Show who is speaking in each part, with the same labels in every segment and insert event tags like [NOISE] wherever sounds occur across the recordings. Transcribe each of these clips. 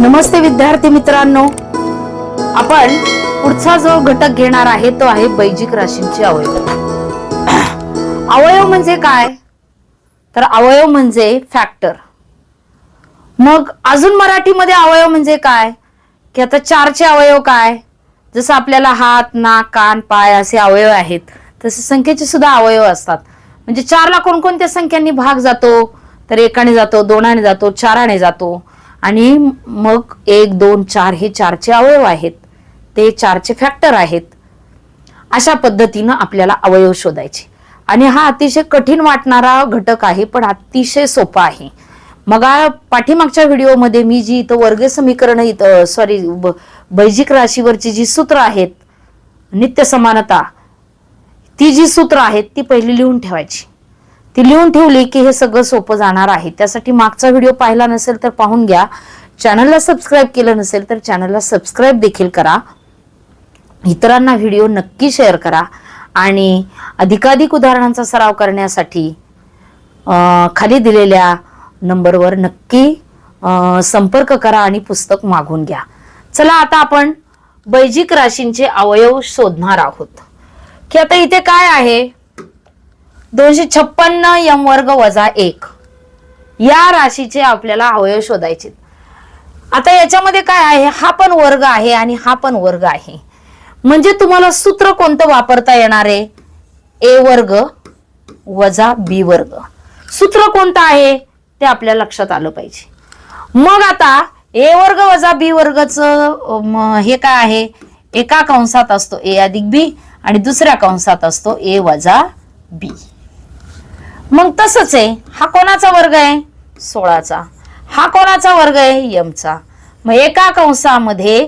Speaker 1: नमस्ते विद्यार्थी मित्रांनो. आपण पुढचा जो घटक घेणार आहे तो आहे बैजिक राशींचे अवयव. अवयव म्हणजे काय? तर अवयव म्हणजे फॅक्टर मग अजून मराठीमध्ये अवयव म्हणजे काय? की आता चारचे अवयव काय? जसं आपल्याला हात नाक कान पाय असे अवयव आहेत. तसे संख्येचे सुद्धा अवयव असतात. म्हणजे चारला कोणकोणत्या संख्यांनी भाग जातो? तर एकाने जातो दोनाने जातो चाराने जातो. आणि मग एक दोन चार हे चारचे अवयव आहेत. ते चारचे फॅक्टर आहेत. अशा पद्धतीनं आपल्याला अवयव शोधायचे. आणि हा अतिशय कठीण वाटणारा घटक आहे पण अतिशय सोपा आहे. मग पाठीमागच्या व्हिडिओमध्ये मी जी इथं वर्ग समीकरण इथं सॉरी बैजिक राशीवरची जी सूत्र आहेत नित्य समानता ती जी सूत्र आहेत ती पहिली लिहून ठेवायची. ती लिहून ठेवली की हे सगळं सोपं जाणार आहे. त्यासाठी मागचा व्हिडिओ पाहिला नसेल तर पाहून घ्या. चॅनलला सबस्क्राईब केलं नसेल तर चॅनलला सबस्क्राईब देखील करा. इतरांना व्हिडिओ नक्की शेअर करा. आणि अधिकाधिक उदाहरणांचा सराव करण्यासाठी खाली दिलेल्या नंबरवर नक्की संपर्क करा आणि पुस्तक मागून घ्या. चला आता आपण बैजिक राशींचे अवयव शोधणार आहोत. की आता इथे काय आहे? दोनशे छप्पन्न यम वर्ग वजा एक. या राशीचे आपल्याला अवयव शोधायचे आता याच्यामध्ये काय आहे? हा पण वर्ग आहे आणि हा पण वर्ग आहे. म्हणजे तुम्हाला सूत्र कोणतं वापरता येणार आहे? ए वर्ग वजा बी वर्ग. सूत्र कोणतं आहे? ते आपल्या लक्षात आलं पाहिजे. मग आता ए वर्ग वजा बी वर्गच हे काय आहे? एका कंसात असतो ए अधिक बी आणि दुसऱ्या कंसात असतो ए वजा बी. मग तसंच आहे. हा कोणाचा वर्ग आहे? सोळाचा. हा कोणाचा वर्ग आहे? यमचा. मग एका कंसामध्ये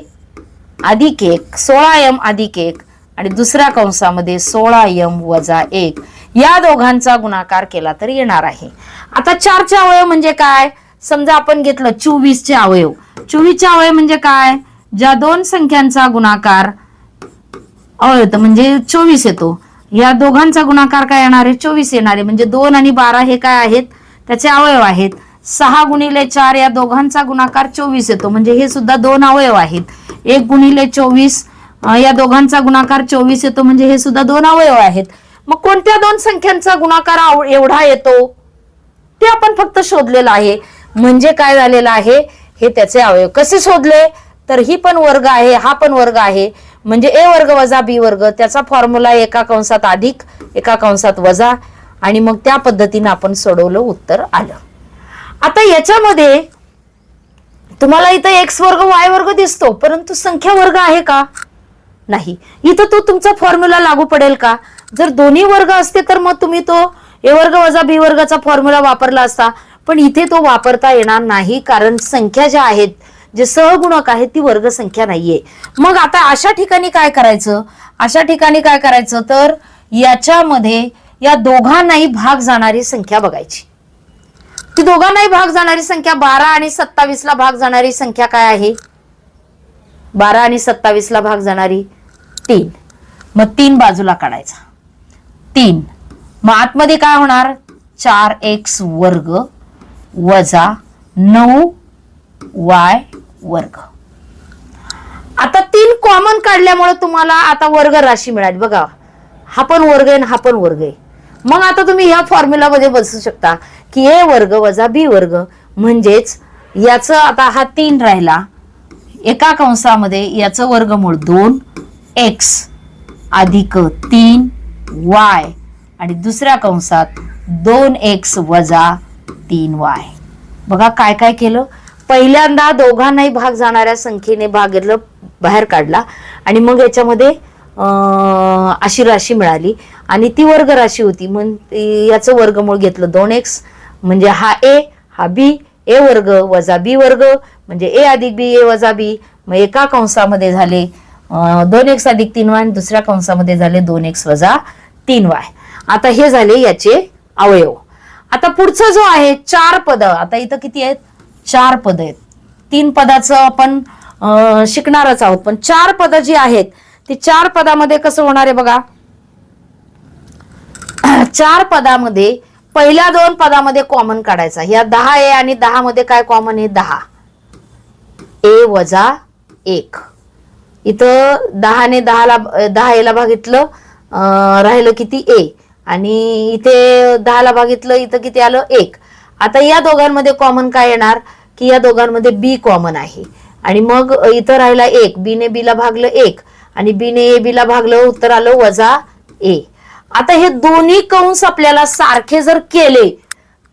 Speaker 1: अधिक एक सोळा यम अधिक एक आणि दुसऱ्या कंसामध्ये सोळा यम वजा एक. या दोघांचा गुणाकार केला तर येणार आहे. आता चारचे अवयव म्हणजे काय? समजा आपण घेतलं चोवीसचे अवयव. चोवीसचे अवयव म्हणजे काय? ज्या दोन संख्यांचा गुणाकार अवयव म्हणजे चोवीस येतो. या दोघांचा गुणाकार काय येणार आहे? चोवीस येणार आहे. म्हणजे दोन आणि बारा हे काय आहेत? त्याचे अवयव आहेत. सहा गुणिले चार या दोघांचा गुणाकार चोवीस येतो. म्हणजे हे सुद्धा दोन अवयव आहेत. एक गुणिले चोवीस या दोघांचा गुणाकार चोवीस येतो. म्हणजे हे सुद्धा दोन अवयव आहेत. मग कोणत्या दोन संख्यांचा गुणाकार आव- एवढा येतो? ते आपण फक्त शोधलेलं आहे. म्हणजे काय झालेलं आहे? हे त्याचे अवयव. कसे शोधले? तर ही पण वर्ग आहे हा पण वर्ग आहे. म्हणजे ए वर्ग वजा बी वर्ग त्याचा फॉर्म्युला एका कंसात अधिक एका कंसात वजा. आणि मग त्या पद्धतीने आपण सोडवलं उत्तर आलं. आता याच्यामध्ये तुम्हाला इथं एक्स वर्ग वाय वर्ग दिसतो परंतु संख्या वर्ग आहे का? नाही. इथं तो तुमचा फॉर्म्युला लागू पडेल का? जर दोन्ही वर्ग असते तर मग तुम्ही तो ए वर्ग वजा बी वर्गाचा फॉर्म्युला वापरला असता पण इथे तो वापरता येणार नाही कारण संख्या ज्या आहेत जे सहगुणक आहेत ती वर्ग संख्या नाहीये. मग आता अशा ठिकाणी काय करायचं? अशा ठिकाणी काय करायचं? तर याच्यामध्ये या दोघांनाही भाग जाणारी संख्या बघायची. ती दोघांनाही भाग जाणारी संख्या बारा आणि सत्तावीस ला भाग जाणारी संख्या काय आहे? बारा आणि सत्तावीस ला भाग जाणारी तीन. मग तीन बाजूला काढायचा. तीन. मग आतमध्ये काय होणार? चार एक्स वर्ग वजा नऊ वाय वर्ग. आता तीन कॉमन काढल्यामुळे तुम्हाला आता वर्ग राशी मिळाली. बघा हा पण वर्ग आहे हा पण वर्ग आहे. मग आता तुम्ही ह्या फॉर्म्युलामध्ये बसू शकता की ए वर्ग वजा बी वर्ग म्हणजेच याचं आता हा तीन राहिला. एका कंसामध्ये याचं वर्गमूळ दोन एक्स अधिक तीन वाय आणि दुसऱ्या कंसात दोन एक्स वजा तीन वाय बघा काय काय केलं? पहिल्यांदा दोघांनाही भाग जाणाऱ्या संख्येने भाग घेतलं बाहेर काढला. आणि मग याच्यामध्ये अशी राशी मिळाली. आणि ती वर्ग राशी होती. मग ती- याचं वर्गमूळ घेतलं दोन एक्स. म्हणजे हा ए हा बी ए वर्ग वजा बी वर्ग. म्हणजे ए अधिक बी ए वजा बी. मग एका कंसामध्ये झाले दोन एक्स अधिक तीन वाय. आणि दुसऱ्या कंसामध्ये झाले दोन एक्स वजा तीन वाय. आता हे झाले याचे अवयव. आता पुढचं जो आहे चार पद. आता इथं किती आहेत? चार पद आहेत. तीन पदाचं आपण शिकणारच आहोत. पण चार पद जी आहेत ती चार पदामध्ये कसं होणार आहे बघा? [CLEARS THROAT] चार पदामध्ये पहिल्या दोन पदामध्ये कॉमन काढायचा. या दहा ए आणि दहा मध्ये काय कॉमन आहे? दहा. ए वजा एक. इथं दहाने दहाला दहा एला भागितलं राहिलं किती? ए. आणि इथे दहाला भागितलं इथं किती आलं? एक. आता या दोघांमध्ये कॉमन काय येणार? की या दोघांमध्ये बी कॉमन आहे. आणि मग इथं राहिला एक. बीने बीला भागलं एक. आणि बीने ए बीला भागलं उत्तर आलं वजा ए आता हे दोन्ही कंस आपल्याला सारखे जर केले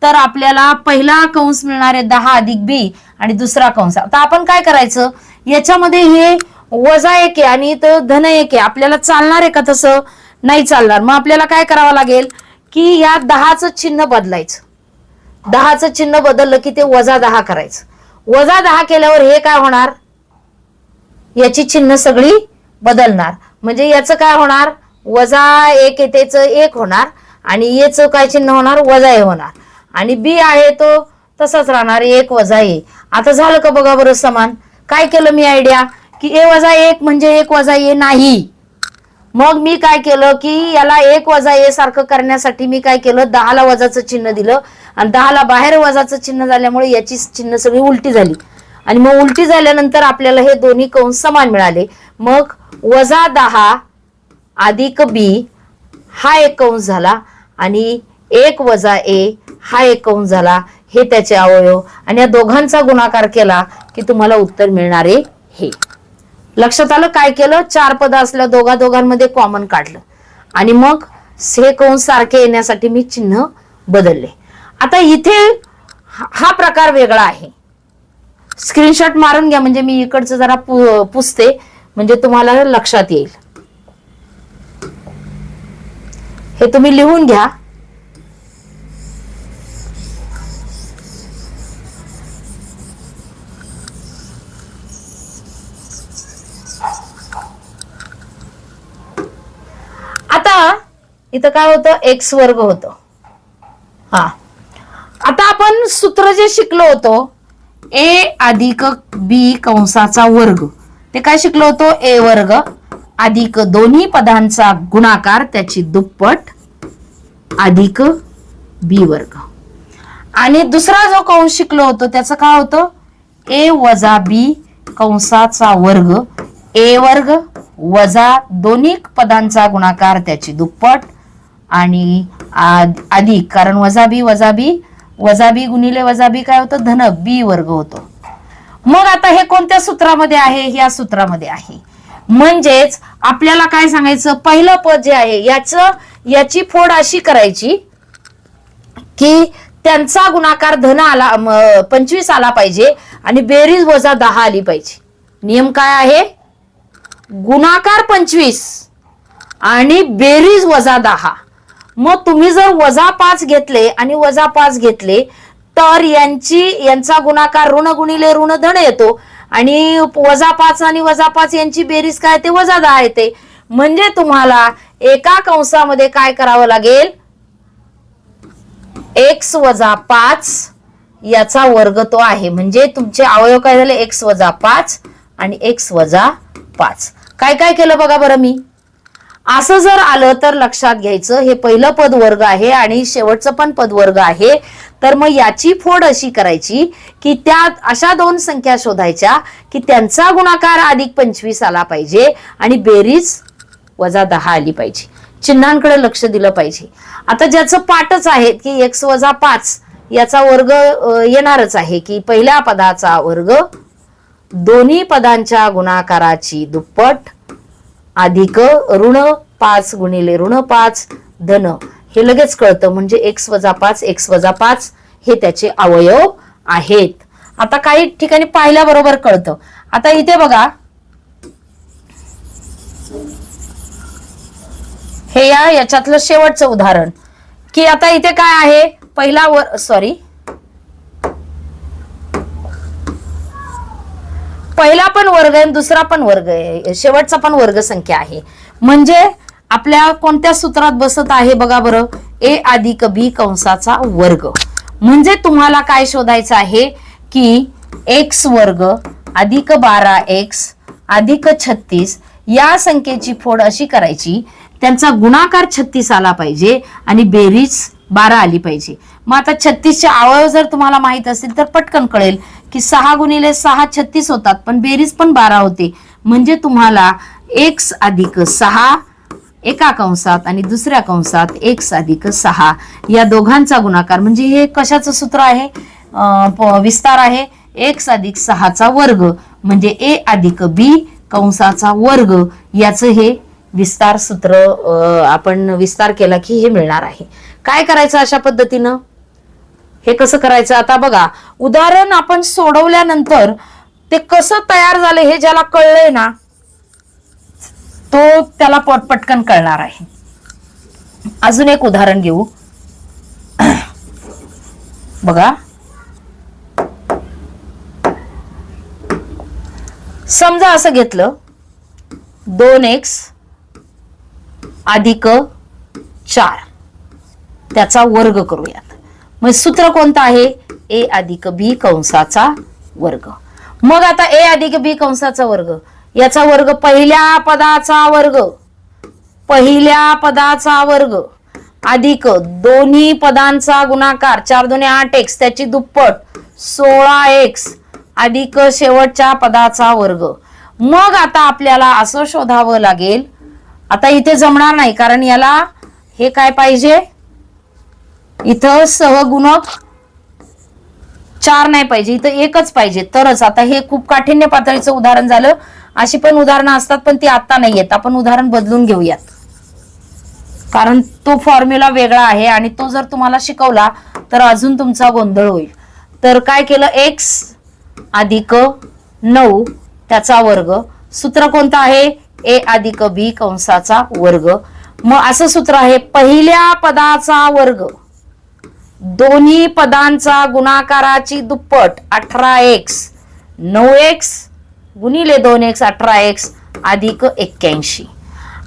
Speaker 1: तर आपल्याला पहिला कंस मिळणार आहे दहा अधिक बी आणि दुसरा कंस. आता आपण काय करायचं? याच्यामध्ये हे वजा एक आहे आणि इथं धन एक आहे. आपल्याला चालणार आहे का तसं? नाही चालणार. मग आपल्याला काय करावं लागेल? की या दहाचं चिन्ह बदलायचं. दहाचं चिन्ह बदललं की ते वजा दहा करायचं. वजा दहा केल्यावर हे काय होणार? याची चिन्ह सगळी बदलणार. म्हणजे याचं काय होणार? वजा एक येतेच एक होणार. आणि येचं काय चिन्ह होणार? वजा ए होणार. आणि बी आहे तो तसाच राहणार एक वजा ए. आता झालं का बघा बरं समान? काय केलं मी आयडिया की ए वजा एक म्हणजे एक वजा ए नाही. मग मी काय केलं की याला एक वजा ए सारखं करण्यासाठी मी काय केलं दहाला वजाचं चिन्ह दिलं. आणि दहाला बाहेर वजाचं चिन्ह झाल्यामुळे याची चिन्ह सगळी उलटी झाली. आणि मग उलटी झाल्यानंतर आपल्याला हे दोन्ही कंस समान मिळाले. मग वजा दहा अधिक बी हा एक कंस झाला आणि एक वजा ए हा एक कंस झाला. हे त्याचे अवयव. आणि या दोघांचा गुणाकार केला की तुम्हाला उत्तर मिळणारे हे. लक्षात आलं? काय केलं? चार पद असल्या दोघा दोघांमध्ये कॉमन काढलं. आणि मग हे कंस सारखे येण्यासाठी मी चिन्ह बदलले. आता इथे हा प्रकार वेगळा आहे. स्क्रीनशॉट मारून घ्या म्हणजे मी इकडचं जरा पुसते. म्हणजे तुम्हाला लक्षात येईल. हे तुम्ही लिहून घ्या आता इथं काय होतं? एक्स वर्ग होतं. हा. आता आपण सूत्र जे शिकलो होतो ए अधिक बी कंसाचा वर्ग. ते काय शिकलो होतो? ए वर्ग अधिक दोन्ही पदांचा गुणाकार त्याची दुप्पट अधिक बी वर्ग. आणि दुसरा जो कंस शिकलो होतो त्याचं काय होतं? ए वजा बी कंसाचा वर्ग. ए वर्ग वजा दोन्ही पदांचा गुणाकार त्याची दुप्पट आणि अधिक कारण वजा बी वजा बी वजा बी गुणिले वजा बी काय होतं? धन बी वर्ग होतो. मग आता हे कोणत्या सूत्रामध्ये आहे? या सूत्रामध्ये आहे. म्हणजेच आपल्याला काय सांगायचं? पहिलं पद जे आहे याच याची फोड अशी करायची की त्यांचा गुणाकार धन आला पंचवीस आला पाहिजे आणि बेरीज वजा दहा आली पाहिजे. नियम काय आहे? गुणाकार पंचवीस आणि बेरीज वजा दहा. मग तुम्ही जर वजा पाच घेतले आणि वजा पाच घेतले तर यांची यांचा गुणाकार ऋण गुणिले ऋण धन येतो. आणि वजा पाच आणि वजा पाच यांची बेरीज काय ते वजा दहा येते. म्हणजे तुम्हाला एका कंसामध्ये काय करावं लागेल? एक्स वजा पाच याचा वर्ग तो आहे. म्हणजे तुमचे अवयव काय झाले? एक्स वजा पाच आणि एक्स वजा पाच. काय काय केलं बघा बरं मी? असं जर आलं तर लक्षात घ्यायचं हे पहिलं पद वर्ग आहे आणि शेवटचं पण पद वर्ग आहे. तर मग याची फोड अशी करायची की त्या अशा दोन संख्या शोधायच्या की त्यांचा गुणाकार अधिक पंचवीस आला पाहिजे आणि बेरीज वजा दहा आली पाहिजे. चिन्हांकडे लक्ष दिलं पाहिजे. आता ज्याचं पाठच आहे की एक्स वजा पाच याचा वर्ग येणारच आहे की पहिल्या पदाचा वर्ग दोन्ही पदांच्या गुणाकाराची दुप्पट अधिक ऋण पाच गुणिले ऋण पाच धन. हे लगेच कळतं म्हणजे एक्स वजा पाच एक्स वजा पाच हे त्याचे अवयव आहेत. आता काही ठिकाणी पाहिल्याबरोबर कळतं. आता इथे बघा. हे या याच्यातलं शेवटचं उदाहरण. की आता इथे काय आहे? पहिला वर सॉरी पहिला पण वर्ग आहे दुसरा पण वर्ग आहे. शेवटचा पण वर्ग संख्या आहे. म्हणजे आपल्या कोणत्या सूत्रात बसत आहे बघा बरं. ए अधिक बी कंसाचा वर्ग. म्हणजे तुम्हाला काय शोधायचं आहे की एक्स वर्ग अधिक बारा एक्स अधिक छत्तीस या संख्येची फोड अशी करायची. त्यांचा गुणाकार छत्तीस आला पाहिजे आणि बेरीज बारा आली पाहिजे. मग आता छत्तीसचे अवयव जर तुम्हाला माहीत असतील तर पटकन कळेल. की सहा गुणिले सहा छत्तीस होतात पण बेरीज पण बारा होते. म्हणजे तुम्हाला एक्स अधिक सहा एका कंसात आणि दुसऱ्या कंसात एक्स अधिक सहा. या दोघांचा गुणाकार म्हणजे हे कशाचं सूत्र आहे? प- विस्तार आहे. एक्स अधिक सहाचा वर्ग म्हणजे ए अधिक बी कंसाचा वर्ग. याचं हे विस्तार सूत्र आपण विस्तार केला की हे मिळणार आहे. काय करायचं अशा पद्धतीनं? हे कसं करायचं? आता बघा उदाहरण आपण सोडवल्यानंतर ते कसं तयार झालं हे ज्याला कळलंय ना तो त्याला पटपटकन कळणार आहे. अजून एक उदाहरण घेऊ. [CLEARS THROAT] बघा. समजा असं घेतलं दोन एक्स अधिक चार त्याचा वर्ग करूया मग सूत्र कोणतं आहे? ए अधिक बी कंसाचा वर्ग. मग आता ए अधिक बी कंसाचा वर्ग. याचा वर्ग पहिल्या पदाचा वर्ग. पहिल्या पदाचा वर्ग. अधिक दोन्ही पदांचा गुणाकार. चार दोन्ही आठ एक्स. त्याची दुप्पट सोळा एक्स. अधिक शेवटच्या पदाचा वर्ग. मग आता आपल्याला असं शोधावं लागेल. आता इथे जमणार नाही कारण याला हे काय पाहिजे? इथं सहगुणक चार नाही पाहिजे इथं एकच पाहिजे. तरच आता हे खूप काठिण्य पातळीचं उदाहरण झालं. अशी पण उदाहरणं असतात पण ती आता नाही येत आपण उदाहरण बदलून घेऊयात. कारण तो फॉर्म्युला वेगळा आहे आणि तो जर तुम्हाला शिकवला तर अजून तुमचा गोंधळ होईल. तर काय केलं? एक्स अधिक नऊ त्याचा वर्ग. सूत्र कोणतं आहे? ए अधिक बी कंसाचा वर्ग. मग असं सूत्र आहे पहिल्या पदाचा वर्ग. दोन्ही पदांचा गुणाकाराची दुप्पट अठरा एक्स नऊ एक्स गुणिले दोन एक्स अठरा एक्स अधिक एक्क्याऐंशी.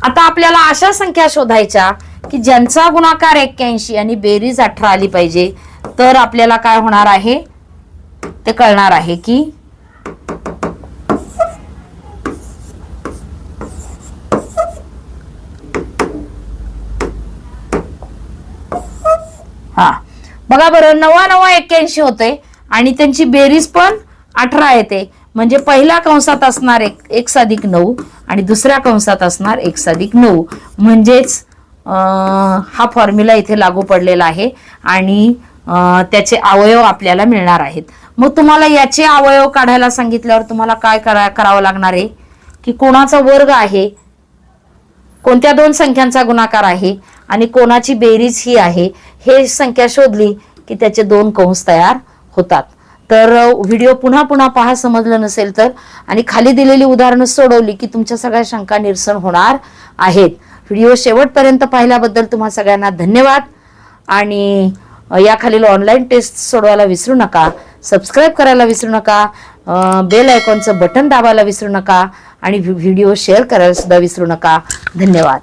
Speaker 1: आता आपल्याला अशा संख्या शोधायच्या की ज्यांचा गुणाकार एक्क्याऐंशी आणि बेरीज अठरा आली पाहिजे तर आपल्याला काय होणार आहे? ते कळणार आहे की हा बघा बरं नवा नवा एक्क्याऐंशी होते आणि त्यांची बेरीज पण अठरा येते. म्हणजे पहिल्या कंसात असणार एक एक साधिक नऊ आणि दुसऱ्या कंसात असणार एक साधिक नऊ. म्हणजेच हा फॉर्म्युला इथे लागू पडलेला आहे आणि त्याचे अवयव आपल्याला मिळणार आहेत. मग तुम्हाला याचे अवयव काढायला सांगितल्यावर तुम्हाला काय करा करावं लागणार आहे? की कोणाचा वर्ग आहे? कोणत्या दोन संख्यांचा गुणाकार आहे? आणि कोणाची बेरीज ही आहे हे संख्या शोधली की त्याचे दोन कंस तयार होतात. तर व्हिडिओ पुन्हा पुन्हा पहा समजलं नसेल तर. आणि खाली दिलेली उदाहरणं सोडवली की तुमच्या सगळ्या शंका निरसन होणार आहेत. व्हिडिओ शेवटपर्यंत पाहिल्याबद्दल तुम्हा सगळ्यांना धन्यवाद. आणि याखालील ऑनलाईन टेस्ट सोडवायला विसरू नका. सबस्क्राईब करायला विसरू नका. बेल आयकॉनचं बटन दाबायला विसरू नका. आणि व्हिडिओ शेअर करायला सुद्धा विसरू नका. धन्यवाद.